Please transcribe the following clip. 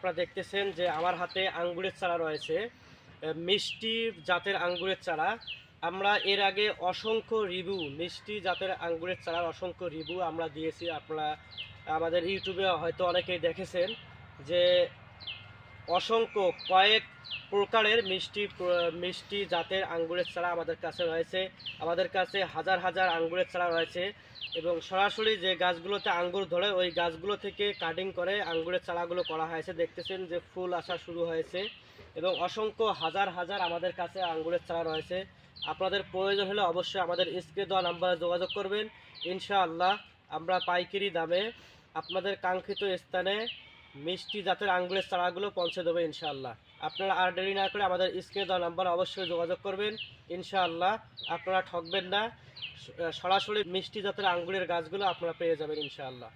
আপনারা দেখতেছেন যে আমার হাতে আঙ্গুরের চারা রয়েছে মিষ্টি জাতের আঙ্গুরের চারা। আমরা এর আগে অসংখ্য রিভিউ মিষ্টি জাতের আঙ্গুরের চারার অসংখ্য রিভিউ আমরা দিয়েছি। আপনারা আমাদের ইউটিউবে হয়তো অনেকেই দেখেছেন যে অসংখ্য কয়েক প্রকারের মিষ্টি মিষ্টি জাতের আঙ্গুরের চারা আমাদের কাছে রয়েছে। আমাদের কাছে হাজার হাজার আঙ্গুরের চারা রয়েছে এবং সরাসরি যে গাছগুলোতে আঙ্গুর ধরে, ওই গাছগুলো থেকে কাটিং করে আঙ্গুরের চারাগুলো করা হয়েছে। দেখতেছেন যে ফুল আসা শুরু হয়েছে এবং অসংখ্য হাজার হাজার আমাদের কাছে আঙ্গুরের চারা রয়েছে। আপনাদের প্রয়োজন হলে অবশ্যই আমাদের স্ক্রিনে দেওয়া নাম্বারে যোগাযোগ করবেন। ইনশাআল্লাহ আমরা পাইকারি দামে আপনাদের কাঙ্ক্ষিত স্থানে মিষ্টি জাতের আঙ্গুরের চারাগুলো পৌঁছে দেবো ইনশাআল্লাহ। আপনারা আর দেরি না করে আমাদের স্ক্রিনে দেওয়া নাম্বার অবশ্যই যোগাযোগ করবেন। ইনশাআল্লাহ আপনারা ঠকবেন না। সরাসরি মিষ্টি জাতের আঙ্গুরের গাছগুলো আপনারা পেয়ে যাবেন ইনশাআল্লাহ।